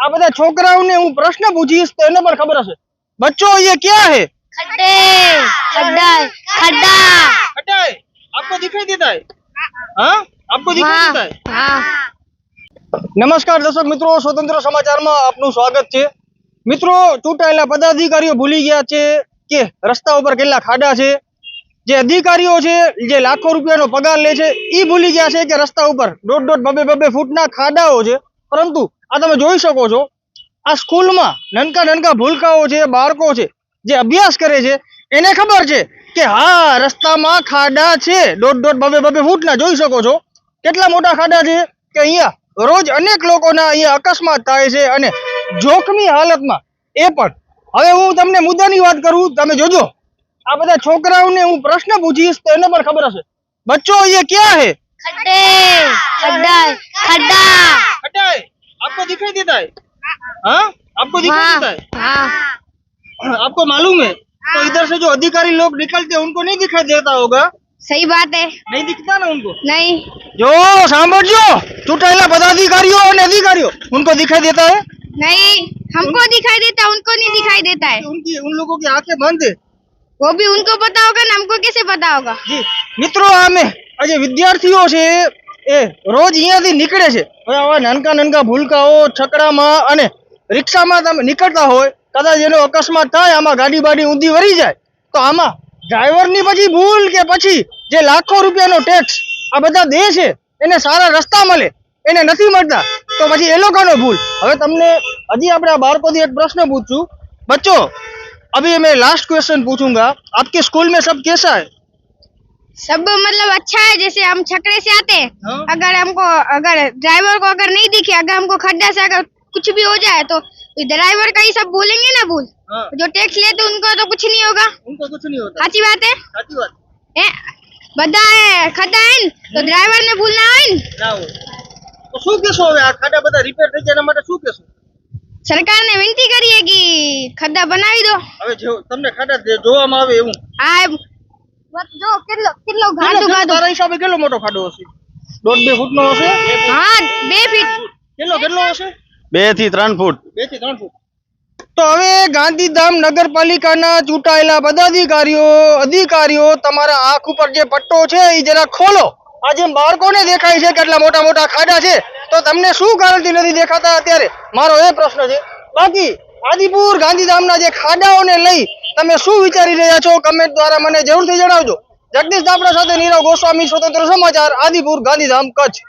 આ બધા છોકરાઓને હું પ્રશ્ન પૂછીશ તો એને પણ ખબર હશે બચ્ચો ये क्या है खड्डे खड्डा खड्डा खड्डा है आपको दिखाई देता है हाँ आपको दिखाई देता है हाँ નમસ્કાર દર્શક મિત્રો સ્વતંત્ર સમાચારમાં આપનું સ્વાગત છે મિત્રો ચૂંટાયેલા પદાધિકારીઓ ભૂલી ગયા છે કે રસ્તા ઉપર કેટલા ખાડા છે જે અધિકારીઓ છે જે લાખો રૂપિયાનો પગાર લે છે એ ભૂલી ગયા છે કે રસ્તા ઉપર દોઢ દોઢ બબે બબે ફૂટના ખાડાઓ છે પરંતુ આ તમે જોઈ શકો છો. આ સ્કૂલમાં નનકા નનકા ભૂલકાઓ છે બાળકો છે જે અભ્યાસ કરે છે એને ખબર છે કે હા રસ્તામાં ખાડા છે. દોઢ દોઢ બબે બબે ફૂટના જોઈ શકો છો. કેટલા મોટા ખાડા છે કે અહીંયા રોજ અનેક લોકોના અહીંયા અકસ્માત થાય છે અને જોખમી હાલતમાં એ પણ. હવે હું તમને મુદ્દાની વાત કરું તમે જોજો. આ બધા છોકરાઓને હું પ્રશ્ન પૂછીશ તો એને પણ ખબર હશે. બચ્ચો અહીંયા ક્યાં છે? ખડ્ડે ખડ્ડા. ખડ્ડા आपको दिखाई देता है हाँ आपको दिखाई हाँ देता है हाँ आपको मालूम है तो इधर से जो अधिकारी लोग निकलते हैं उनको नहीं दिखाई देता होगा सही बात है नहीं दिखता ना उनको नहीं જો સાંભળજો ચૂંટાયેલા પદાધિકારીઓ અને અધિકારીઓ उनको दिखाई देता है नहीं हमको दिखाई देता उनको नहीं दिखाई देता है उनकी उन लोगों की आंखें बंद है वो भी उनको पता होगा ना हमको कैसे पता होगा જી મિત્રો અમે આ જે વિદ્યાર્થીઓ છે એ રોજ અહીંયાથી નીકળે છે હવે આવા નાનકા નાનકા ભૂલકાઓ, છકડામાં અને રિક્ષામાં તમે નીકળતા હોય, કદાચ એનો અકસ્માત થાય, આમાં ગાડી બાડી ઊંધી વરી જાય, તો આમાં ડ્રાઈવરની પછી ભૂલ કે પછી જે લાખો રૂપિયાનો ટેક્સ આ બધા દે છે, એને સારા રસ્તા મળે, એને નથી મળતા, તો પછી એ લોકોનો ભૂલ. હવે તમને હજી આપણા બાળકોથી એક પ્રશ્ન પૂછું. બચ્ચો, અભી મેં લાસ્ટ ક્વેશ્ચન પૂછુંગા. આપકી સ્કૂલ મેં સબ કેસા હૈ? सब मतलब अच्छा है जैसे हम छकरे से आते हैं हाँ। अगर हमको अगर ड्राइवर को अगर नहीं दिखे अगर हमको खड्डा से अगर कुछ भी हो जाए तो ड्राइवर का ही सब भूलेंगे ना भूल। हाँ? जो टैक्स लेते उनको तो कुछ नहीं होगा। उनको कुछ नहीं होता। अच्छी बात है? अच्छी बात। है? બધા ખાડા હે તો ડ્રાઈવર ને ભૂલ ના હોય ને ના હોય તો શું કેશો હવે આ ખાડા બધા રિપેર થઈ જાય એના માટે જો કેટલો કેટલો કેટલો- ગાડું તારા હિસાબે કેટલો મોટો ખાડો હશે? દોઢ બે ફૂટનો હશે? હા બે ફીટ. કેટલો કેટલો હશે? બેથી ત્રણ ફૂટ. બેથી ત્રણ ફૂટ. તો હવે ગાંધીધામ નગરપાલિકાના ચૂંટાયેલા પદાધિકારીઓ અધિકારીઓ તમારા આંખ ઉપર જે પટ્ટો છે એ જરા ખોલો. આ જેમ બાળકોને દેખાય છે કેટલા મોટા મોટા ખાડા છે તો તમને શું કારણથી નથી દેખાતા અત્યારે? મારો એ પ્રશ્ન છે. બાકી આદિપુર ગાંધીધામના જે ખાડાઓને લઈ તમે શું વિચારી રહ્યા છો? કમેન્ટ દ્વારા મને જરૂરથી જણાવજો. જગદીશ દાપડા સાથે નીરવ ગોસ્વામી, સ્વતંત્ર સમાચાર, આદિપુર, ગાંધીધામ, કચ્છ.